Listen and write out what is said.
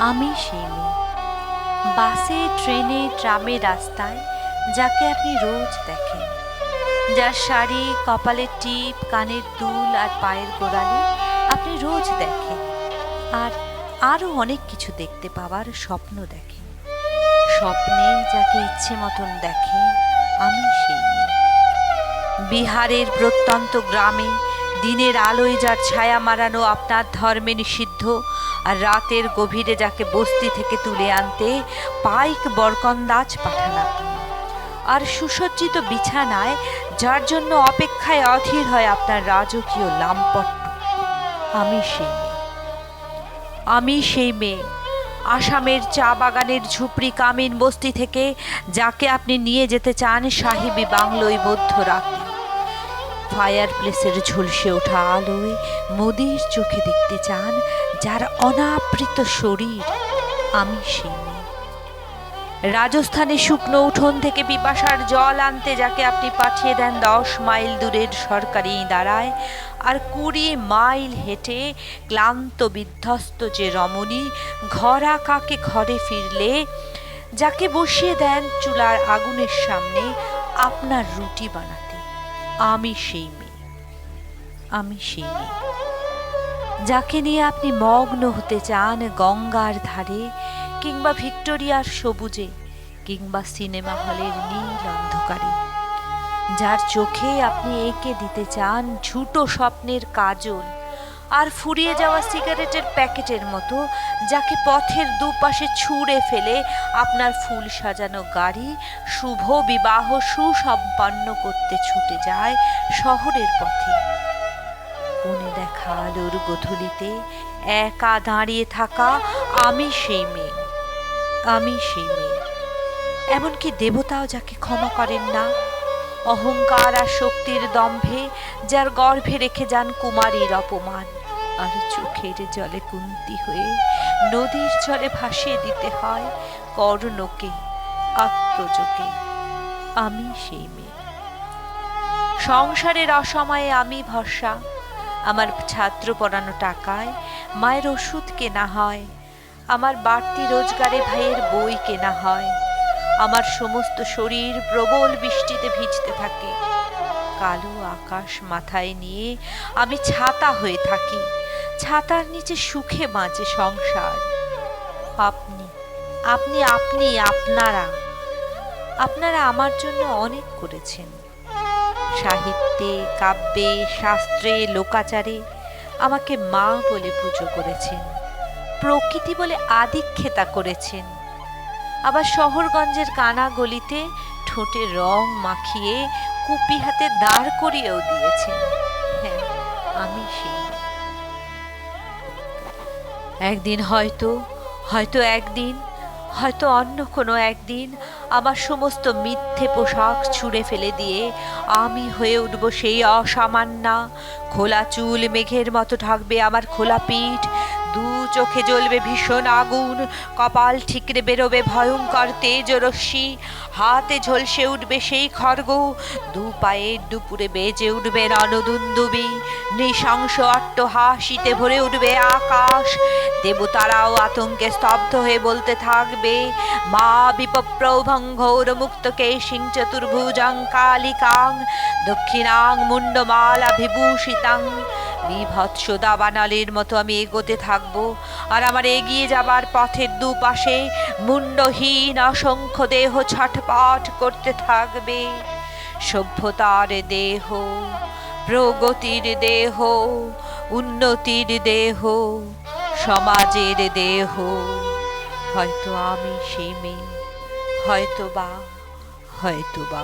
আমি সেই মেয়ে। বাসে, ট্রেনে, ট্রামে, রাস্তায় যাকে আপনি রোজ দেখেন। যার শাড়ি, কপালের টিপ, কানের দুল আর পায়ের গোড়ালি আপনি রোজ দেখেন। আর আরও অনেক কিছু দেখতে পাওয়ার স্বপ্ন দেখেন। স্বপ্নে যাকে ইচ্ছে মতন দেখেন, আমি সেই মেয়ে। বিহারের প্রত্যন্ত গ্রামে দিনের আলোয় যার ছায়া মারানো আপনার ধর্মে নিষিদ্ধ, আর রাতের গভীরে যাকে বস্তি থেকে তুলে আনতে পাইক বরকন্দাজ পাঠান। আর সুসজ্জিত বিছানায় যার জন্য অপেক্ষায় অধীর হয় আপনার রাজকীয় লাম্পট্ট আমি সেই মেয়ে। আমি সেই মেয়ে। আসামের চা বাগানের ঝুপড়ি কামিন বস্তি থেকে যাকে আপনি নিয়ে যেতে চান সাহেবী বাংলোয় মধ্যরাতে। ফায়ার প্লেসের ঝলসে ওঠা আলোয় মোদির চোখে দেখতে চান যার অনাবৃত শরীর আমি সেই রাজস্থানে শুকনো উঠোন থেকে পিপাসার জল আনতে যাকে আপনি পাঠিয়ে দেন দশ মাইল দূরের সরকারি দাঁড়ায়, আর কুড়ি মাইল হেঁটে ক্লান্ত বিধ্বস্ত যে রমণী ঘরা কাকে ঘরে ফিরলে, যাকে বসিয়ে দেন চুলার আগুনের সামনে আপনার রুটি বানাতে। আমি সেই মেয়ে। আমি সেই মেয়ে। যাকে নিয়ে আপনি মগ্ন হতে চান গঙ্গার ধারে, কিংবা ভিক্টোরিয়ার সবুজে, কিংবা সিনেমা হলের নীল অন্ধকারে, যার চোখে আপনি এঁকে দিতে চান ঝুটো স্বপ্নের কাজল আর ফুরিয়ে যাওয়া সিগারেটের প্যাকেটের মতো, যাকে পথের দুপাশে ছুঁড়ে ফেলে আপনার ফুল সাজানো গাড়ি, শুভ বিবাহ, সুসম্পন্ন করতে ছুটে যায় শহরের পথে। কোণে দেখা আলোর গধূলিতে একা দাঁড়িয়ে থাকা আমি সেই মেয়ে, আমি সেই মেয়ে। এমনকি দেবতাও যাকে ক্ষমা করেন না। অহংকার আর শক্তির দম্ভে যার গর্ভে রেখে যান কুমারীর অপমান। আর চোখের জলে কুন্তি হয়ে নদীর জলে ভাসিয়ে দিতে হয় কর্ণকে আত্মযোগে আমি সেই মেয়ে। সংসারের অসময়ে আমি ভরসা। আমার ছাত্র পড়ানো টাকায় মায়ের ওষুধ কেনা হয়। আমার বাড়তি রোজগারে ভাইয়ের বই কেনা হয়। আমার সমস্ত শরীর প্রবল বৃষ্টিতে ভিজতে থাকে। কালো আকাশ মাথায় নিয়ে আমি ছাতা হয়ে থাকি। ছাতার নিচে সুখে বাঁচে সংসার। আপনি আপনি আপনি, আপনারা আপনারা আমার জন্য অনেক করেছেন। সাহিত্যে, কাব্যে, শাস্ত্রে, লোকাচারে আমাকে মা বলে পুজো করেছেন, প্রকৃতি বলে আদিক্ষেতা করেছেন। আবার শহরগঞ্জের কানা গলিতে ঠোঁটে রং মাখিয়ে কুপি হাতে দাঁড় করিয়েও দিয়েছেন। হ্যাঁ আমি সেই। একদিন হয়তো হয়তো একদিন, হয়তো অন্য কোনো একদিন আমার সমস্ত মিথ্যে পোশাক ছুঁড়ে ফেলে দিয়ে আমি হয়ে উঠব সেই অসামান্য খোলা চুল মেঘের মতো ঢাকবে আমার খোলা পিঠ দু চোখে জ্বলবে ভীষণ আগুন, কপাল ঠিকরে বেরোবে ভয়ঙ্কর তেজ রশ্মি, হাতে ঝলসে উঠবে সেই খড়গ দু পায়ে দুপুরে বেজে উঠবে রণদুন্দুবি, নৃশংস অট্টহাসিতে ভরে উঠবে আকাশ, দেবতারাও আতঙ্কে স্তব্ধ হয়ে বলতে থাকবে, মা বিপপ্রভং মুক্তকে সিং চতুর্ভুজাং কালিকাং, দক্ষিণাং মুন্ডমালা বিভূষিতাং বিভৎস দাবানালের মতো আমি এগোতে থাকব। আর আমার এগিয়ে যাবার পথের দুপাশে মুন্ডহীন অসংখ্য দেহ ছটপট করতে থাকবে। সভ্যতার দেহ, প্রগতির দেহ, উন্নতির দেহ, সমাজের দেহ। হয়তো আমি সেই মেয়ে হয়তো বা হয়তো বা